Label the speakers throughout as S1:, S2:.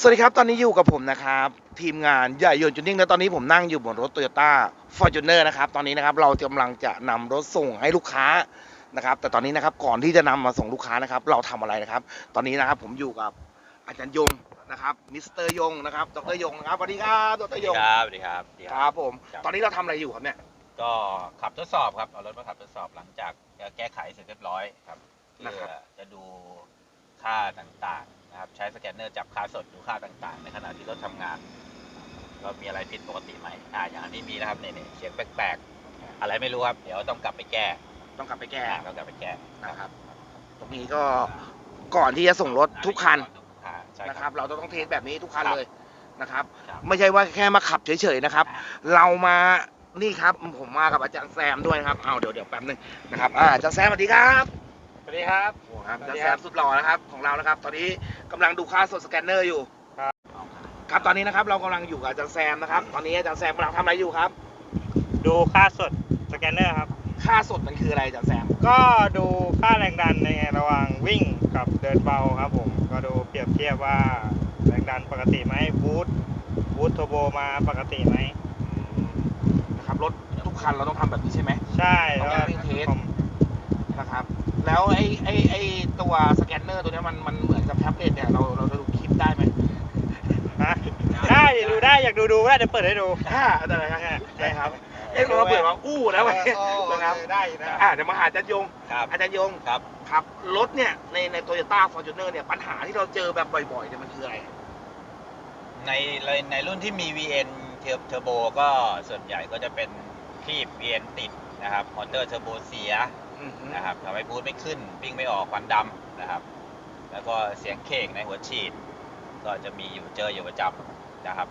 S1: สวัสดีครับ ตอนนี้อยู่กับผมนะครับ ทีมงานใหญ่ยนต์จุดนิ่งและตอนนี้ผมนั่งอยู่บนรถ Toyota Fortuner นะครับ ตอนนี้นะครับเรากำลังจะนำรถส่งให้ลูกค้านะครับ แต่ตอนนี้นะครับก่อนที่จะนำมาส่งลูกค้านะครับ เราทำอะไรนะครับ ตอนนี้นะครับผมอยู่กับอาจารย์ยงนะครับมิสเตอร์ยงนะครับดรยงนะครับสวัสดีครับดรยง
S2: ครับสวัสดีครับสวัสดี
S1: ครับผม
S2: ครับ
S1: ตอนนี้เราทำอะไรอยู่ครับเนี่ย
S2: ก็ขับทดสอบครับเอารถมาขับทดสอบหลังจากแก้ไขเสร็จเรียบร้อยครับเพื่อจะดูค่าต่างๆ นะครับ ใช้สแกนเนอร์จับค่าสดดูค่าต่างๆ ในขณะที่รถทำงานก็มีอะไรผิดปกติไหมอ่าอย่างอันนี้มีนะครับเนี่ยๆเสียงแปลกๆอะไรไม่รู้ครับ เดี๋ยวต้องกลับไปแก้
S1: ต้องกลับไปแก้
S2: อ่าต้องกลับไปแก้
S1: นะครับ ตรงนี้ก็ก่อนที่จะส่งรถทุกคัน
S2: อ่าใช่
S1: นะค
S2: ค
S1: รั
S2: รั
S1: บบเราจะต้องเทสแบบนี้ทุกคัน
S2: ครับ
S1: เลยนะครับ
S2: ครับ
S1: ไม่ใช่ว่าแค่มาขับเฉยๆนะครับ เรามานี่ครับผมมากับอาจารย์แซมด้วยนะครับเอาเดี๋ยวเดี๋ยวแป๊บนึงนะครับอ่าอาจารย์แซมสวัสดีครับ
S3: สวัส ดีครับ
S1: โอ้ครับ
S3: ส
S1: อา
S3: วั
S1: จาร
S3: สดี
S1: ย์แซ
S3: ครั
S1: ม
S3: บ
S1: สุดหล่อนะครับของเรานะครับ ตอนนี้กำลังดูค่าสดสแกนเนอร์อยู่
S3: ครับ
S1: ครับตอนนี้นะครับเรากำลังอยู่กับอาจารย์แซมนะครับ ตอนนี้อาจารย์แซมกำลังทำอะไรอยู่ครับ
S3: ดูค่าสดสแกนเนอร์ครับ
S1: ค่าสดมันคืออะไรอาจารย์แซม
S3: ก็ดูค่าแรงดันในระหว่างวิ่งกับเดินเบาครับผม ก็ดูเปรียบเทียบว่าแรงดันปกติไหมบูทบูทโทโบมาปกติไหม
S1: นะครับรถทุกคันเราต้องทำแบบนี้ใช่ไหม
S3: ใช่
S1: ต้อง
S3: แล้ว
S1: วิ่งเทส
S3: ผม
S1: นะครับ แล้วไอ้ไอ้ไอ้ตัวสแกนเนอร์ตัวเนี้ยมันมันเหมือนกับแท็บเล็ตเนี่ยเราเราจะดูคลิปได้ไหม
S3: ฮะได้ดูได้อยากดูดูก็ได้เดี๋ยวเปิดให้ดู
S1: อ่าอะไรครับใช่ครับเอ๊ะเราเปิดมาอู้แล้วไหมนะครับ
S3: ได้อยู่นะ
S1: อ่าเดี๋ยวมาหาอาจารย์ยง
S2: ครับ
S1: อาจารย์ยง
S2: ครับ
S1: ครับรถเนี่ยในในโตโยต้าฟอร์จูเนอร์เนี่ยปัญหาที่เราเจอแบบบ่อยๆเนี่ยมันคืออะไร
S2: ในในในรุ่นที่มี VN เทอร์เทอร์โบก็ส่วนใหญ่ก็จะเป็นคลีบ VN ติดนะครับมอเตอร์เทอร์โบเสีย นะครับทำให้บูทไม่ขึ้นวิ่งไม่ออกควันดำนะครับ แล้วก็เสียงเคกในหัวฉีด ก็จะมีอยู่เจออยู่ประจำนะครับ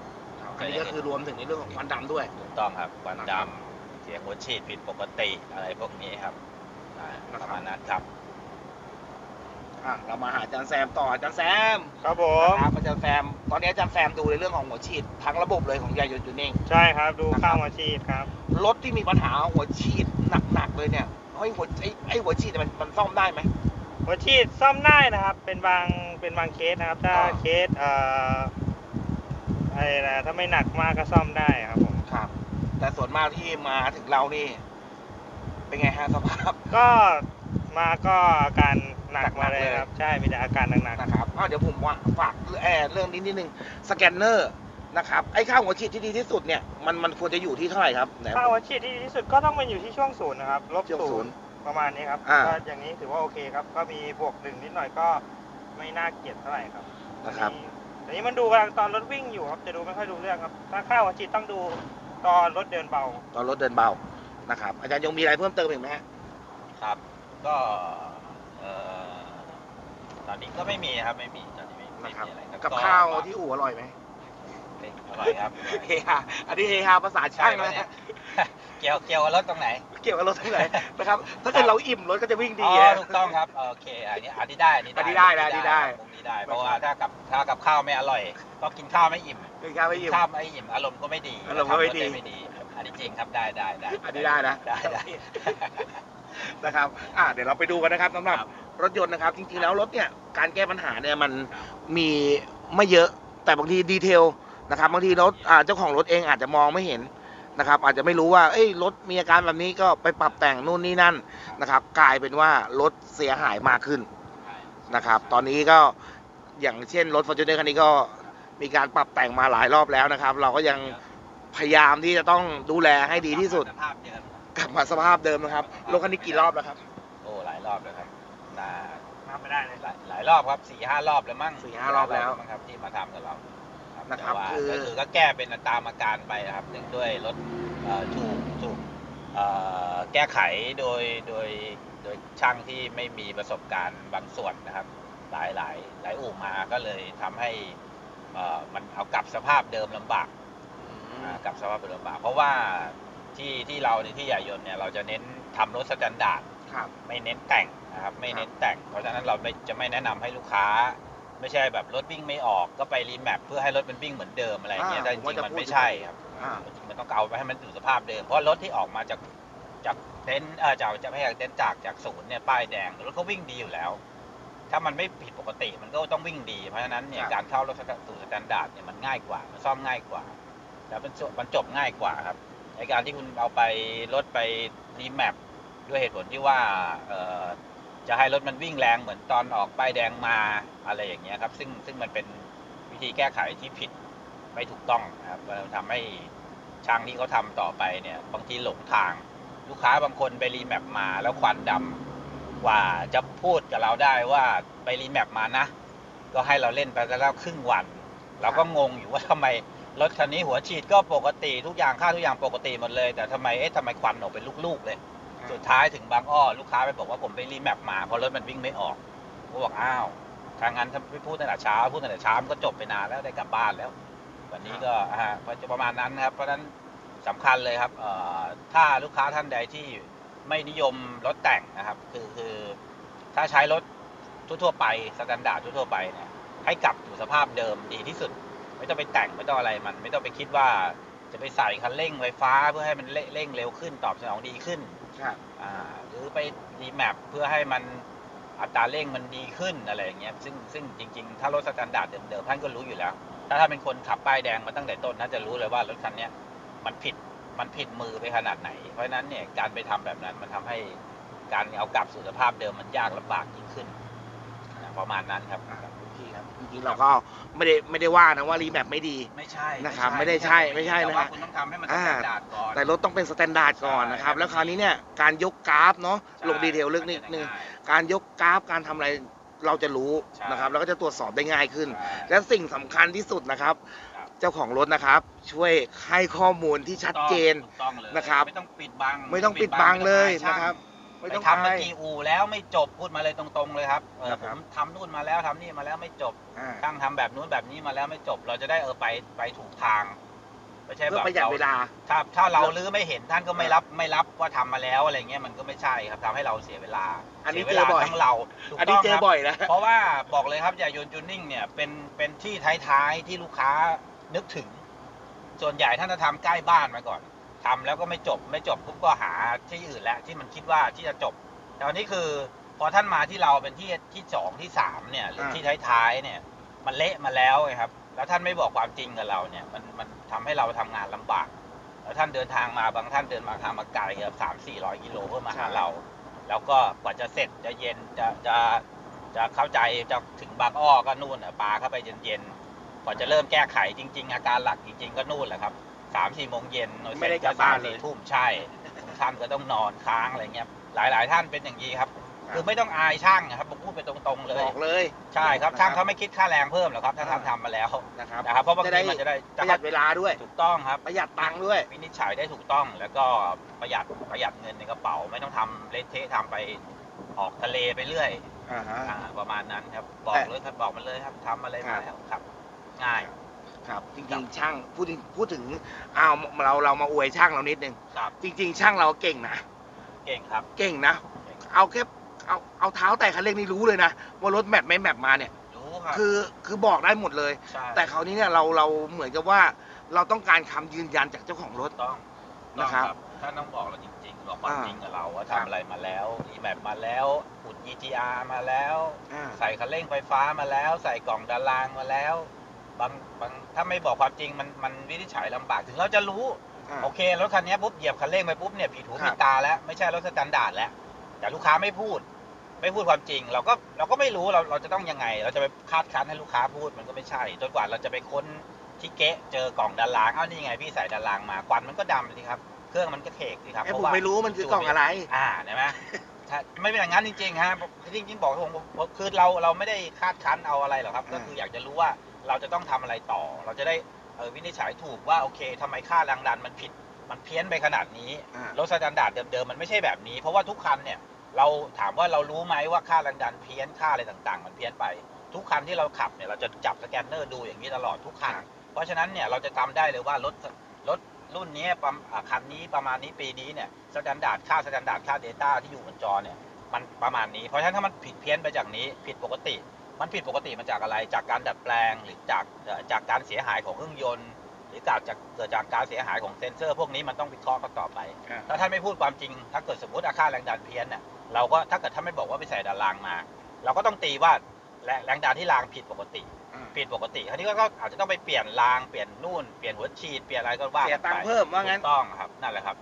S1: อันนี้ก็คือรวมถึงในเรื่องของควันดำด้วย
S2: ถูกต้องครับควันดำเสียงหัวฉีดผิดปกติอะไรพวกนี้ครับอ่า
S1: นะครับ
S2: ประมาณนั้นครับ
S1: อะเรามาหาอาจารย์แซมต่ออาจารย์แซม
S3: ครับผม
S1: ครับอาจารย์แซมตอนนี้อาจารย์แซมดูในเรื่องของหัวฉีดทั้งระบบเลยของยายยนต์จูนิ่ง
S3: ใช่ครับดูค่าหัวฉีดครับ
S1: รถที่มีปัญหาหัวฉีดหนักๆเลยเนี่ย ไอ้หัวไอ้ไอ้หัวฉีดเนี่ยมันมันซ่อมได้ไหม
S3: หัวฉีดซ่อมได้นะครับ เป็นบางเป็นบางเคสนะครับ ถ้า
S1: อ่า
S3: เคสเอ่ออะไรนะถ้าไม่หนักมากก็ซ่อมได้ครับผม
S1: ครับ แต่ส่วนมากที่มาถึงเรานี่ เป็นไงฮะสภาพ
S3: ก็มาก็อาการหนัก
S1: หนักๆ
S3: มาเลย
S1: เลย
S3: ครับ ใช่มีแต่อาการหนัก
S1: นะครับอ้าวเดี๋ยวผมว่าฝากแอร์เรื่องนี้นิดนึงสแกนเนอร์ นะครับไอ้ค่าหัวฉีดที่ดีที่สุดเนี่ยมันมันควรจะอยู่ที่เท่าไหร่ครับไหน
S3: ๆถ้าหัวฉีดที่ดีที่สุดก็ต้องเป็นอยู่ที่ช่วงศูนย์นะครับลบ
S1: ช่วงศู
S3: ศู
S1: น
S3: น
S1: ย์
S3: ย์ประมาณนี้ครับ
S1: อ่า
S3: ก็อย่างนี้ถือว่าโอเคครับก็มีบวกหนึ่งนิดหน่อยก็ไม่น่าเกลียดเท่าไหร่ครับ
S1: นะครับ
S3: อันนี้มันดูกำลังตอนรถวิ่งอยู่ครับจะดูไม่ค่อยดูเรื่องครับถ้าค่าหัวฉีดต้องดูตอนรถเดินเบา
S1: ตอนรถเดินเบานะครับอาจารย์ยังมีอะไรเพิ่มเติมอีกไหมฮะ
S2: ครับ ก็เอ่อตอนนี้ก็ไม่มีครับไม่มีตอนนี้ไม่ไม่
S1: นะครับ
S2: มีอะไรครับ
S1: กับข้าวที่อู่อร่อยไหม
S2: อร่อยครับ
S1: เฮฮาอันนี้เฮฮาภาษาช่าง
S2: ไหม
S1: นะ
S2: เนี่
S1: ฮะ
S2: ยเกี่ยวเกี่ยวกับรถตรงไหน
S1: เกี่ยวกับรถทั้งหลายนะครับ ถ้าเกิดเราอิ่มรถก็จะวิ่งดี
S2: อ๋อ
S1: ฮะ
S2: ถูกต้องครับ โอเค อันนี้อันนี้ได้ อันนี้
S1: อันนี้ได้นะอันนี้ได้
S2: มุมนี้ได้ เพราะว่าถ้ากับถ้ากับข้าวไม่อร่อย ก็กินข้าวไม่อิ่ม
S1: เป็นการไม่อิ่ม
S2: ข้าวไม่อิ่ม อารมณ์ก็ไม่ดี
S1: อารมณ์ก็ไม่ดี
S2: ทำถไม่ดี อันนี้จริงครับ ได้ได้ได้
S1: อันนี้ได้นะ
S2: ได้ได้
S1: นะครับ อ่าเดี๋ยวเราไปดูกันนะครับสำหรับ
S2: ครับ
S1: รถยนต์นะครับ จริงๆแล้วรถเนี่ย การแก้ปัญหาเนี่ยมันมีไม่เยอะ แต่บางทีดีเทล นะครับบางทีรถอ่าเจ้าของรถเองอาจจะมองไม่เห็นนะครับ อาจจะไม่รู้ว่าเอ้ยรถมีอาการแบบนี้ก็ไปปรับแต่งนู่นนี่นั่นนะครับ กลายเป็นว่ารถเสียหายมากขึ้นนะครับ ตอนนี้ก็อย่างเช่นรถฟอร์จูเนอร์คันนี้ก็มีการปรับแต่งมาหลายรอบแล้วนะครับ เราก็ยังพยายามที่จะต้องดูแลให้ดีที่สุด
S2: สภาพเดิม
S1: กลับมาสภาพเดิมนะครับรถคันนี้กี่รอบแล้วครับ
S2: โอ้หลายรอบแล้วครับนา
S3: นับไม่ได้เลย
S2: หลายหลายรอบครับสี่ห้ารอบแล้วมั้ง
S1: สี่ห้ารอบแล้ว
S2: มั้งครับที่มาทำกับเรา
S1: นะครับ
S2: แต่ว่า
S1: คือ
S2: ก็คือก็แก้เป็นตามอาการไปนะครับเนื่องด้วยรถเอ่อถูกถูกเอ่อแก้ไขโดยโดยโดยช่างที่ไม่มีประสบการณ์บางส่วนนะครับ หลายหลายหลายอู่มาก็เลยทำให้เอ่อมันเอากลับสภาพเดิมลำบาก อ่ากลับสภาพเดิมลำบากเพราะว่าที่ที่เราในที่ใหญ่ยนต์เนี่ยเราจะเน้นทำรถสแตนดาร์ด
S1: ครับ
S2: ไม่เน้นแต่งนะครับไม่เน้นแต่ง เพราะฉะนั้นเราไม่จะไม่แนะนำให้ลูกค้า ไม่ใช่แบบรถวิ่งไม่ออกก็ไปรีแมปเพื่อให้รถมันวิ่งเหมือนเดิมอะไรอย่างเงี้ย
S1: อ่า
S2: แต่จ
S1: ผมว่า
S2: ริง
S1: จะ
S2: ๆมัน
S1: พูด
S2: ไม่ใช่ครับ
S1: อ่า
S2: มันต้องเอาไปให้มันอยู่สภาพเดิม เพราะรถที่ออกมาจากจากเต็นท์เออจากจากไม่ใช่จากเต็นท์จากจากศูนย์เนี่ยป้ายแดงรถเขาวิ่งดีอยู่แล้วแทถ้ามันไม่ผิดปกติมันก็ต้องวิ่งดี เพราะฉะนั้นเนี่ย
S1: ครับ
S2: การเข้ารถสู่สแตนดาร์ดเนี่ยมันง่ายกว่ามันซ่อมง่ายกว่า แล้วมันจบมันจบง่ายกว่าครับในการที่คุณเอาไปรถไปรีแมปด้วยเหตุผลที่ว่าเอ่อ จะให้รถมันวิ่งแรงเหมือนตอนออกป้ายแดงมาอะไรอย่างเงี้ยครับ ซึ่งซึ่งมันเป็นวิธีแก้ไขที่ผิดไม่ถูกต้องครับมันทำให้ช่างที่เขาทำต่อไปเนี่ย บางทีหลงทาง ลูกค้าบางคนไปรีแมปมาแล้วควันดำกว่าจะพูดกับเราได้ว่าไปรีแมปมานะ ก็ให้เราเล่นไปแล้วครึ่งวัน เราก็งงอยู่ว่าทำไมรถคันนี้หัวฉีดก็ปกติทุกอย่างค่าทุกอย่างปกติหมดเลย แต่ทำไมเอ๊ะทำไมควันออกเป็นลูกๆเลย สุดท้ายถึงบางอ้อลูกค้าไปบอกว่าผมไปรีแมปมาเพราะรถมันวิ่งไม่ออกผมบอกอ้าวถ้างั้นถ้าไม่พูดตั้งแต่เช้าพูดตั้งแต่เช้ามันก็จบไปนานแล้วได้กลับบ้านแล้ว วันนี้ก็อ่าประมาณนั้นนะครับเพราะฉะนั้นสำคัญเลยครับเอ่อถ้าลูกค้าท่านใดที่ไม่นิยมรถแต่งนะครับ คือคือถ้าใช้รถทั่วๆไปสแตนดาร์ดทั่วๆไปเนี่ยให้กลับสู่สภาพเดิมดีที่สุด ไม่ต้องไปแต่งไม่ต้องอะไรมัน ไม่ต้องไปคิดว่าจะไปใส่คันเร่งไฟฟ้าเพื่อให้มันเร่งเร็วขึ้นตอบสนองดีขึ้น
S1: ครับ
S2: อ่าหรือไปรีแมปเพื่อให้มันอัตราเร่งมันดีขึ้นอะไรอย่างเงี้ยซึ่งซึ่งจริงๆ ถ้ารถสแตนดาร์ดเดิมๆท่านก็รู้อยู่แล้ว ถ้าท่านเป็นคนขับป้ายแดงมาตั้งแต่ต้นท่านจะรู้เลยว่ารถคันเนี้ยมันผิดมันผิดมือไปขนาดไหน เพราะฉะนั้นเนี่ยการไปทำแบบนั้นมันทำให้การเอากลับสู่สภาพเดิมมันยากลำบากยิ่งขึ้นอ่าประมาณนั้น
S1: ครับ จริงๆเราก็ไม่ได้ไม่ได้ว่านะว่ารีแมปไม่ดี
S2: ไม่ใช่
S1: นะครับไม่ได้ใช่ไม่ใช่นะ
S2: แต่ว่าคุณต้องทำให้มันส
S1: อ่า
S2: แตนดาร์ดก่อน
S1: แต่รถต้องเป็นสแตนดาร์ดก่อนนะครับ
S2: ใช่
S1: แล้วคราวนี้เนี่ยการยกกราฟเนาะ
S2: ใช่
S1: ลงดีเทลเรื่องนิดนึง
S2: มัจะ
S1: การยกกราฟการทำอะไรเราจะรู้
S2: ใช่
S1: นะครับแล้วก็จะตรวจสอบได้ง่ายขึ้น
S2: ง่าย
S1: และสิ่งสำคัญที่สุดนะครับ
S2: ครับ
S1: เจ้าของรถนะครับ ช่วยให้ข้อมูลที่ชัดเจน
S2: ถูกต้องเลย
S1: นะครับ
S2: ไม่ต้องปิดบัง
S1: ไม่ต้องปิดบังเลย
S2: ไม่ต้องอายช่าง
S1: นะครับ ไม่
S2: ไป
S1: ต้อง
S2: ทำมา
S1: อาย
S2: กี่อู่แล้วไม่จบพูดมาเลยตรงๆเลยครับเออ
S1: นะ
S2: ผ
S1: ครับ
S2: มทำนู่นมาแล้วทำนี่มาแล้วไม่จบ
S1: อ่า
S2: ช่างทำแบบนู้นแบบนี้มาแล้วไม่จบ เราจะได้เออไปไปถูกทางไม่ใช่
S1: เพื่
S2: แบ
S1: อบประหยัดเวลา
S2: ถ้าถ้าเราลื้อไม่เห็นท่านก็ไม่รับไม่รับว่าทำมาแล้วอะไรเงี้ยมันก็ไม่ใช่ครับทำให้เราเสียเวลา
S1: อันนี้
S2: เสียเวลา
S1: เจอบ่อย
S2: ทั้งเราถูก
S1: อัน
S2: ต้
S1: นี้
S2: อง
S1: เจ
S2: ค
S1: อ
S2: รับ
S1: บ่อยนะ
S2: เพราะว่าบอกเลยครับอย่ายนจูนนิ่งเนี่ยเป็นเป็นที่ท้ายๆที่ลูกค้านึกถึง ส่วนใหญ่ท่านจะทำใกล้บ้านมาก่อน ทำแล้วก็ไม่จบไม่จบปุ๊บก็หาที่อื่นแล้วที่มันคิดว่าที่จะจบ แต่วันนี้คือพอท่านมาที่เราเป็นที่ที่สองที่สามเนี่ยหรือที่ท้ายๆเนี่ย มันเละมาแล้วไงครับ แล้วท่านไม่บอกความจริงกับเราเนี่ย มันมันทำให้เราทำงานลำบาก แล้วท่านเดินทางมาบางท่านเดินมาทางมาไกลครับสามสี่ร้อยกิโลเพื่อมาหาเรา แล้วก็กว่าจะเสร็จจะเย็นจะจะจะเข้าใจจะถึงบางอ้อก็นู่นน่ะปลาเข้าไปเย็นๆกว่าจะเริ่มแก้ไขจริง ๆ อาการหลักจริง ๆ ก็นู่นแหละครับ สามสี่โมงเย็นหน่วย
S1: ไม่ได้กลับบ้านเลย
S2: สี่ทุ่มใช่ท่านก็ต้องนอนค้างอะไรเงี้ย หลายๆ ท่านเป็นอย่างนี้ครับ คือไม่ต้องอายช่างนะครับผมพูดไปตรงๆเลย
S1: บอกเลย
S2: ใช่ครับ
S1: นะครับ
S2: ช่างเขาไม่คิดค่าแรงเพิ่มหรอกครับ ถ้า
S1: อ่า
S2: ท่านทำมาแล้ว
S1: นะครับ
S2: นะครับเพราะบาง
S1: จะ
S2: ที
S1: ได้
S2: มันจะได้
S1: ประหยัดเวลาด้วย
S2: ถูกต้องครับ
S1: ประหยัดตังค์ด้วย
S2: วินิจฉัยได้ถูกต้อง แล้วก็ประหยัดประหยัดเงินในกระเป๋า ไม่ต้องทำเละเทะทำไปออกทะเลไปเรื่อย
S1: อ่าฮะ
S2: อ่าประมาณนั้นครับบอก
S1: แต่
S2: เลยครับบอกมันเลยครับทำอะไร
S1: ครั
S2: มา
S1: บ
S2: แล้วครับ ง่าย
S1: ครับจริงๆช่างพูดถึงพูดถึงเอาเราเรามาอวยช่างเรานิดนึง
S2: ครับ
S1: จริง ๆ ช่างเราเก่งนะ
S2: เก่งครับ
S1: เก่งนะ เอาแค่เอาเอาเท้าแต่คันเร่งนี่รู้เลยนะว่ารถแมปไม่แมปมาเนี่ย
S2: รู้ครับ
S1: คือคือบอกได้หมดเลย
S2: ใช่
S1: แต่คราวนี้เนี่ยเราเราเหมือนกับว่าเราต้องการคำยืนยันจากเจ้าของรถ
S2: ต้อง
S1: นะครับ
S2: ท่านต้องบอกเราจริงๆบอกความ
S1: อ่า
S2: จริงกับเราว่า
S1: ครับ
S2: ทำอะไรมาแล้วอีแมปมาแล้วอุด EGR มาแล้ว
S1: อ่า
S2: ใส่คันเร่งไฟฟ้ามาแล้ว ใส่กล่องดารางมาแล้ว บางบางถ้าไม่บอกความจริงมันมันวินิจฉัยลำบากถึงเราจะรู้
S1: อ่า
S2: โอเครถคันนี้ปุ๊บเหยียบคันเร่งไปปุ๊บเนี่ยผิดหู
S1: ครับ
S2: ผิดตาแล้วไม่ใช่รถสแตนดาร์ดแล้ว แต่ลูกค้าไม่พูด ไม่พูดความจริง เราก็เราก็ไม่รู้เราเราจะต้องยังไง เราจะไปคาดคั้นให้ลูกค้าพูดมันก็ไม่ใช่จนกว่าเราจะไปค้นที่เก๊ะเจอกล่องดารางเอ้านี่ไงพี่ใส่ดารางมาควันมันก็ดำสิครับเครื่องมันก็เทกสิครับ
S1: ไอ้
S2: เพ
S1: ผม
S2: ราะว่า
S1: ไม่รู้มันคือกล่องอะไร
S2: อ่าเห็นไหมถ้าไม่เป็นอย่างนั้นจริงๆฮะจริงๆบอกผมผมคือเราเราไม่ได้คาดคั้นเอาอะไรหรอกครับ
S1: อ่า
S2: ก็คืออยากจะรู้ว่า เราจะต้องทำอะไรต่อ เราจะได้เออวินิจฉัยถูกว่าโอเคทำไมค่าแรงดันมันผิด มันเพี้ยนไปขนาดนี้
S1: อ่า
S2: รถสแตนดาร์ดเดิมๆมันไม่ใช่แบบนี้ เพราะว่าทุกคันเนี่ยเราถามว่าเรารู้ไหมว่าค่าแรงดันเพี้ยนค่าอะไรต่างๆ มันเพี้ยนไป ทุกคันที่เราขับเนี่ยเราจะจับสแกนเนอร์ดูอย่างนี้ตลอดทุกคันเพราะฉะนั้นเนี่ยเราจะจำได้เลยว่ารถรถรุ่นนี้ประอ่าคันนี้ประมาณนี้ปีนี้เนี่ยสแตนดาร์ดค่าสแตนดาร์ดค่า Data ที่อยู่บนจอเนี่ยมันประมาณนี้ เพราะฉะนั้นถ้ามันผิดเพี้ยนไปจากนี้ผิดปกติ มันผิดปกติมาจากอะไร จากการดัดแปลงหรือจากเอ่อจากการเสียหายของเครื่องยนต์ หรือจากจากเกิดจากการเสียหายของเซ็นเซอร์พวกนี้มันต้องวิเคราะห์กันต่อไป
S1: อ่า
S2: ถ้าท่านไม่พูดความจริง ถ้าเกิดสมมติอาค่าแรงดันเพี้ยนเนี่ยเราก็ถ้าเกิดท่านไม่บอกว่าไปใส่ดารางมา เราก็ต้องตีว่าแรงแรงดันที่รางผิดปกติ
S1: อ่า
S2: ผิดปกติคราวนี้ก็ก็อาจจะต้องไปเปลี่ยนรางเปลี่ยนนู่นเปลี่ยนหัวฉีดเปลี่ยนอะไรก็ว่า
S1: เสียตังค์เพิ่มว่างั้น
S2: ถูกต้องครับนั่นแหละครับ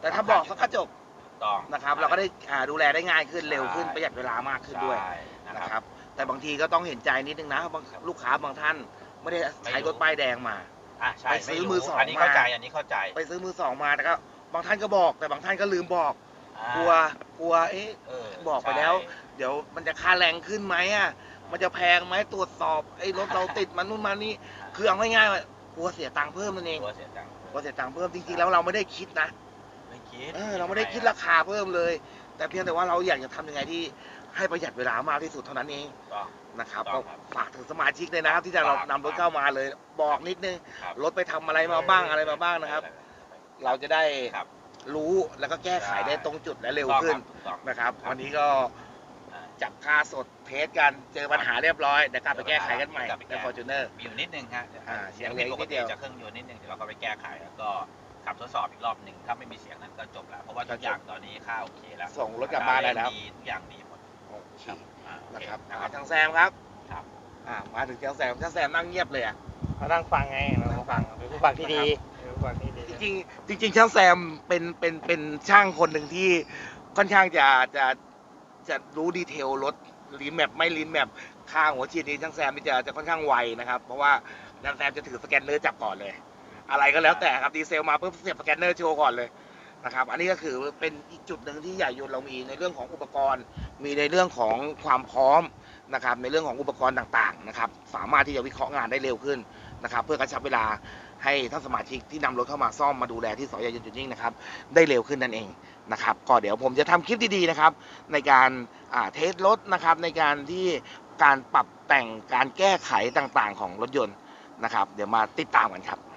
S1: แต่ถ้าบอกเขาก็จบ
S2: ถูกต้อง
S1: นะครับ เราก็ได้อ่าดูแลได้ง่ายขึ้นเร็วขึ้น
S2: ใช่
S1: ประหยัดเวลามากขึ้นด้วย
S2: ใช่นะ
S1: นะ
S2: ค
S1: ครับรับ แต่บางทีก็ต้องเห็นใจนิดนึงนะบางลูกค้าบางท่าน ไม่ได้ใช้รถป้ายแดงมา
S2: อะใช่
S1: ไปซื้อ
S2: ไรู้
S1: มือสอง
S2: อันนี้เข้า
S1: มา
S2: ใจอันนี้เข้าใจ
S1: ไปซื้อมือสองมาแต่ก็บางท่านก็บอก แต่บางท่านก็ลืมบอก
S2: อ่าก
S1: ลัวกลัวเอ๊ะ
S2: เบ
S1: อกไปแล้วเดี๋ยวมันจะค่าแรงขึ้นไหมอะ มันจะแพงไหมตรวจสอบไอ้รถเราติดมันนู่นมานี่ คือเอาง่ายๆว่ากลัวเสียตังค์เพิ่มนั่นเอง
S2: กลัวเสียตังค์
S1: กลัวเสียตังค์เพิ่มจริงๆแล้วเราไม่ได้คิดนะ
S2: ไม่คิด
S1: เออเราไม่ได้คิดราคาเพิ่มเลย แต่เพียงแต่ว่าเราอยากจะทำยังไงที่ ให้ประหยัดเวลามากที่สุดเท่านั้นเอง
S2: ต้อง
S1: นะครับ
S2: ต้
S1: ก็
S2: องครับ
S1: ฝากถึงสมาชิกเลยนะครับ ที่จะเรา
S2: ฝาก
S1: นำรถเข้ามาเลย บอกนิดนึง
S2: ครับ
S1: รถไปทำอะไรมาบ้างอะไรมาบ้างนะครับ เราจะได้
S2: ครับ
S1: รู้แล้วก็แก้ไขได้ตรงจุดและเร็ว
S2: ถูกต้อง
S1: ขึ้น
S2: ครับถูกต้อง
S1: นะครับ
S2: ครับ
S1: วันนี้ก็
S2: อ่า
S1: จับค่าสดเทสกันเจอปัญหาเรียบร้อยเดี๋ยวกลับไปแก้ไขกันใหม่
S2: กลับไปแก้
S1: ในฟอร์จูเนอร์
S2: มีอยู่นิดนึงฮะ
S1: อ่า
S2: เสียง
S1: ยังเหลื
S2: ผิ
S1: อ
S2: ด
S1: อี
S2: ป
S1: ก
S2: ก
S1: นิดเดี
S2: ติ
S1: ยว
S2: จากเครื่องยนต์นิดนึงเดี๋ยวเราก็ไปแก้ไขแล้วก็ขับทดสอบอีกรอบหนึ่งถ้าไม่มีเสียงนั้นก็จบแล้วเพราะว่า
S1: ก็
S2: ทุก
S1: จบ
S2: อย่างตอนนี้ค่าโอเคแล้ว
S1: ส่งรถกลับบ้านได้แล้ว
S2: ดีทุกอย่างดีหมด
S1: โอเค
S2: อ่าโอ
S1: นะ
S2: เค
S1: ครับ
S2: นะค
S1: อ่า
S2: รับ
S1: ช่างแซมครับ
S2: ครับ
S1: อ่ามาถึงช่างแซมช่างแซมนั่งเงียบเลยอะ
S3: เรานั่งฟังไงเรานั่งฟังเป็นผู้ฟังที่ดีเป็นผู้ฟังที่ดี
S1: จริงๆจริงๆช่างแซมเป็นเป็นเป็นช่างคนหนึ่งที่ค่อนข้างจะจะจะรู้ดีเทลรถรีแมปไม่รีแมปค่าหัวฉีดนี้ช่างแซมนี่จะจะค่อนข้างไวนะครับเพราะว่าช่างแซมจะถือสแกนเนอร์จับก่อนเลย อะไรก็แล้วแต่ครับดีเซลมาปุ๊บเสียบสแกนเนอร์โชว์ก่อนเลย นะครับ อันนี้ก็คือเป็นอีกจุดหนึ่งที่ใหญ่ยนต์เรามีในเรื่องของอุปกรณ์ มีในเรื่องของความพร้อมนะครับ ในเรื่องของอุปกรณ์ต่างๆนะครับ สามารถที่จะวิเคราะห์งานได้เร็วขึ้นนะครับ เพื่อกระชับเวลาให้ท่านสมาชิกที่นำรถเข้ามาซ่อมมาดูแลที่สอยยนต์จุดยิ่งนะครับ ได้เร็วขึ้นนั่นเองนะครับ ก็เดี๋ยวผมจะทำคลิปดีๆนะครับ ในการเทสรถนะครับ ในการที่การปรับแต่งการแก้ไขต่างๆ ของรถยนต์นะครับ เดี๋ยวมาติดตามกันครับ